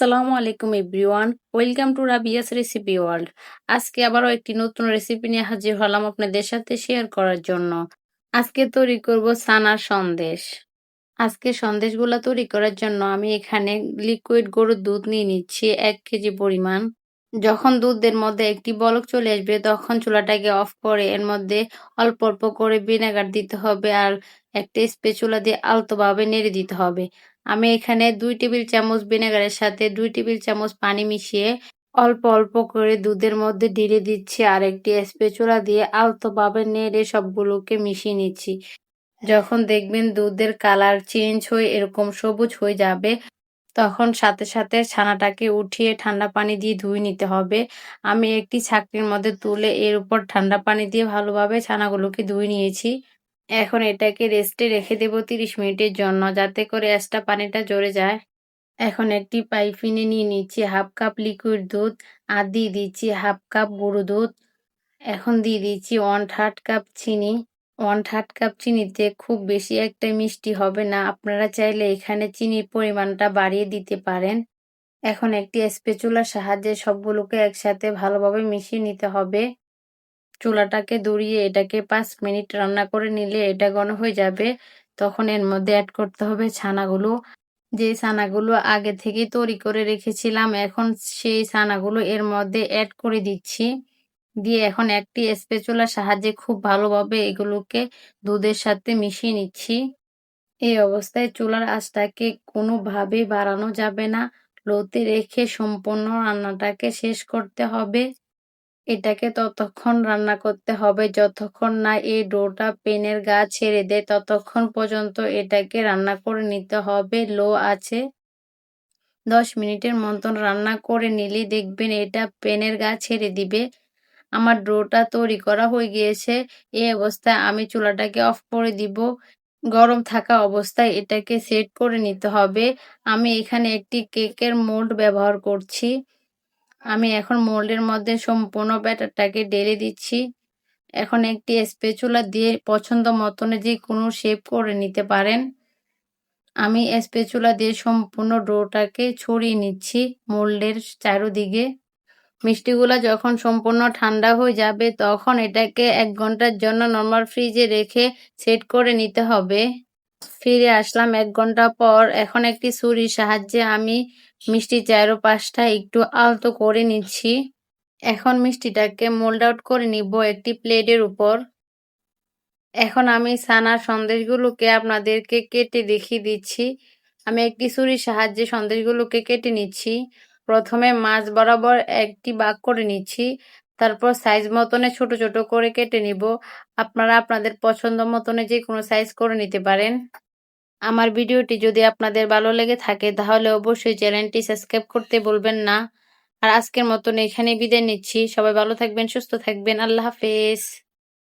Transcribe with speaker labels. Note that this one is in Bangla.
Speaker 1: আসসালামু আলাইকুম everyone. Welcome to Rabia's recipe world. আজকে আবারও একটি নতুন রেসিপি নিয়ে হাজির হলাম আপনাদের সাথে শেয়ার করার জন্য। আজকে তৈরি করব সানার সন্দেশ। আজকে সন্দেশগুলো তৈরি করার জন্য আমি এখানে লিকুইড গরুর দুধ নিয়ে নিচ্ছি এক কেজি পরিমাণ। যখন দুধের মধ্যে একটি বলক চলে আসবে, তখন চুলাটাকে অফ করে এর মধ্যে অল্প অল্প করে ভিনেগার দিতে হবে আর একটা স্পেচুলা দিয়ে আলতোভাবে নেড়ে দিতে হবে। আমি এখানে দুই টেবিল চামচ ভিনেগারের সাথে দুই টেবিল চামচ পানি মিশিয়ে অল্প অল্প করে দুধের মধ্যে ঢেলে দিচ্ছি আর একটি স্পেচুলা দিয়ে আলতোভাবে নেড়ে সবগুলোকে মিশিয়ে নিচ্ছি। যখন দেখবেন দুধের কালার চেঞ্জ হয়ে এরকম সবুজ হয়ে যাবে, তখন সাথে সাথে ছানাটাকে উঠিয়ে ঠান্ডা পানি দিয়ে ধুয়ে নিতে হবে। আমি একটি ছাকনির মধ্যে তুলে এর উপর ঠান্ডা পানি দিয়ে ভালোভাবে ছানাগুলোকে ধুয়ে নিয়েছি। এখন এটাকে রেস্টে রেখে দেব তিরিশ মিনিটের জন্য, যাতে করে অ্যাসটা পানিটা জড়ে যায়। এখন একটি পাইপিনে নিয়ে নিচ্ছি হাফ কাপ লিকুইড দুধ আর দিয়ে দিচ্ছি হাফ কাপ গুঁড়ো দুধ। এখন দিয়ে দিচ্ছি ওয়ান থার্ড কাপ চিনি। ওয়ান থার্ড কাপ চিনিতে খুব বেশি একটা মিষ্টি হবে না, আপনারা চাইলে এখানে চিনির পরিমাণটা বাড়িয়ে দিতে পারেন। এখন একটি স্পেচুলার সাহায্যে সবগুলোকে একসাথে ভালোভাবে মিশিয়ে নিতে হবে। চুলাটাকে দড়িয়ে এটাকে পাঁচ মিনিট রান্না করে নিলে এটা ঘন হয়ে যাবে। তখন এর মধ্যে অ্যাড করতে হবে ছানাগুলো। যে ছানাগুলো আগে থেকে তৈরি করে রেখেছিলাম, এখন সেই ছানাগুলো এর মধ্যে অ্যাড করে দিচ্ছি। দিয়ে এখন একটি স্পেচুলার সাহায্যে খুব ভালোভাবে এগুলোকে দুধের সাথে মিশিয়ে নিচ্ছি। এই অবস্থায় চুলার আঁচটাকে কোনোভাবে বাড়ানো যাবে না। লোতে রেখে সম্পূর্ণ রান্নাটাকে শেষ করতে হবে। এটাকে ততক্ষণ রান্না করতে হবে। যতক্ষণ না এই ডোটা পেনের গা ছেড়ে দেয়, ততক্ষণ পর্যন্ত এটাকে রান্না করে নিতে হবে। লো আছে। দশ মিনিটের মতন রান্না করে নিলে দেখবেন এটা পেনের গা ছেড়ে দিবে। আমার ডোটা তৈরি করা হয়ে গিয়েছে। এই অবস্থায় আমি চুলাটাকে অফ করে দিব। গরম থাকা অবস্থায় এটাকে সেট করে নিতে হবে। আমি এখানে একটি কেকের মোল্ড ব্যবহার করছি। আমি এখন মোল্ডের মধ্যে সম্পূর্ণ ব্যাটারটাকে ঢেলে দিচ্ছি। এখন একটি স্পেচুলা দিয়ে পছন্দ মতনে যে কোনো শেপ করে নিতে পারেন। আমি স্পেচুলা দিয়ে সম্পূর্ণ ডোটাকে ছড়িয়ে নিচ্ছি মোল্ডের চারোদিকে। মিষ্টিগুলো যখন সম্পূর্ণ ঠান্ডা হয়ে যাবে তখন এটাকে এক ঘণ্টার জন্য নর্মাল ফ্রিজে রেখে সেট করে নিতে হবে। ফিরে আসলাম এক ঘণ্টা পর। এখন একটি ছুরির সাহায্যে আমি মিষ্টি চারোপাশটা একটু আলতো করে নিচ্ছি। এখন মিষ্টিটাকে মোল্ড আউট করে নিব একটি প্লেটের উপর। এখন আমি সানার সন্দেশগুলোকে আপনাদেরকে কেটে দেখিয়ে দিচ্ছি। আমি একটি ছুরির সাহায্যে সন্দেশগুলোকে কেটে নিচ্ছি। প্রথমে মাছ বরাবর একটি বাগ করে নিচ্ছি। তারপর সাইজ মতনে ছোট ছোট করে কেটে নিব। আপনারা আপনাদের পছন্দ মতনে যে কোনো সাইজ করে নিতে পারেন। আমার ভিডিওটি যদি আপনাদের ভালো লেগে থাকে, তাহলে অবশ্যই চ্যানেলটি সাবস্ক্রাইব করতে বলবেন না। আর আজকের মতন এখানে বিদায় নিচ্ছি। সবাই ভালো থাকবেন, সুস্থ থাকবেন। আল্লাহ হাফেজ।